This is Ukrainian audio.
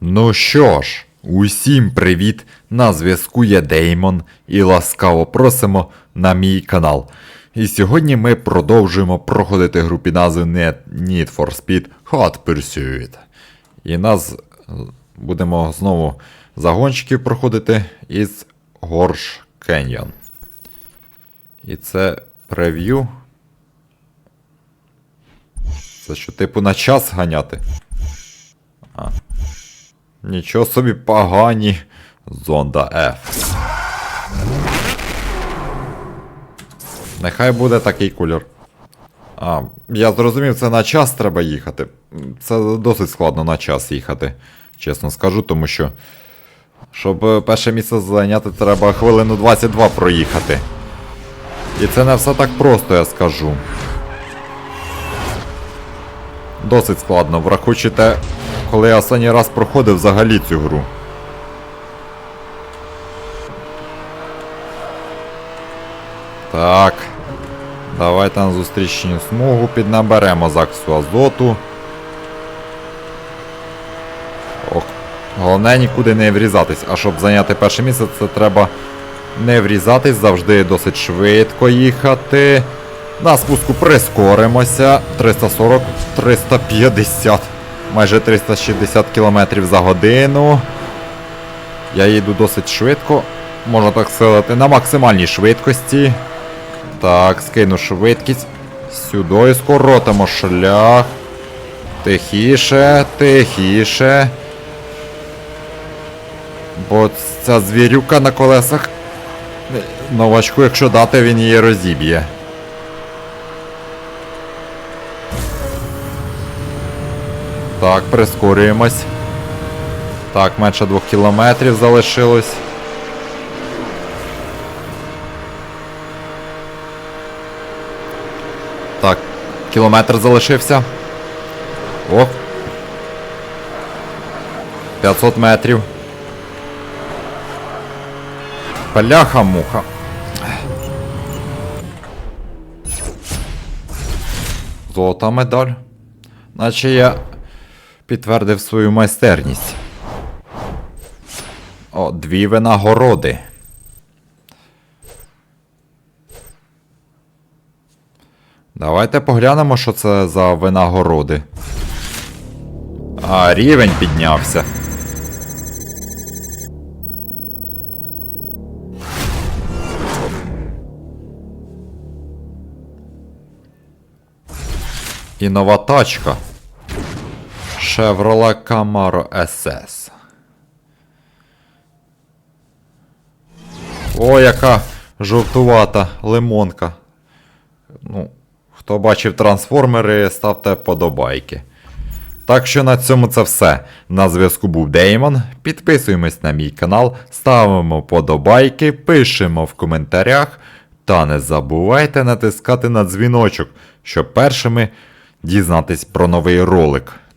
Ну що ж, усім привіт! На зв'язку є Деймон і ласкаво просимо на мій канал. І сьогодні ми продовжуємо проходити гру під назвою Need for Speed Hot Pursuit. І нас е, будемо знову загонщиків проходити із Горш Canyon. І це прев'ю. Це що, типу, на час ганяти? Нічого собі погані. Зонда F. Нехай буде такий кольор. А, я зрозумів, це на час треба їхати. Це досить складно на час їхати, чесно скажу, тому що. Щоб е, перше місце зайняти, треба хвилину 22 проїхати. І це не все так просто, я скажу. Досить складно, врахуючи те, коли я останній раз проходив взагалі цю гру. Так. Давайте на зустрічну смугу піднаберемо заксу азоту. Ох. Головне нікуди не врізатись. А щоб зайняти перше місце, це треба не врізатись, завжди досить швидко їхати. На спуску прискоримося. 340, 350, майже 360 км за годину. Я їду досить швидко, можна так сказати, на максимальній швидкості. Так, скину швидкість. Сюди скоротимо шлях. Тихіше, тихіше. Бо ця звірюка на колесах. Новачку, якщо дати, він її розіб'є. Так, прискорюємось. Так, менше двох кілометрів залишилось. Так, кілометр залишився. О. 500 метрів. Бляха-муха. Золота медаль. Наче я підтвердив свою майстерність. О, дві винагороди. Давайте поглянемо, що це за винагороди. А, рівень піднявся. І нова тачка. Chevrolet Camaro SS. О, яка жовтувата лимонка. Ну, хто бачив трансформери, ставте подобайки. Так що на цьому це все. На зв'язку був Деймон. Підписуємось на мій канал, ставимо подобайки, пишемо в коментарях. Та не забувайте натискати на дзвіночок, щоб першими дізнатись про новий ролик.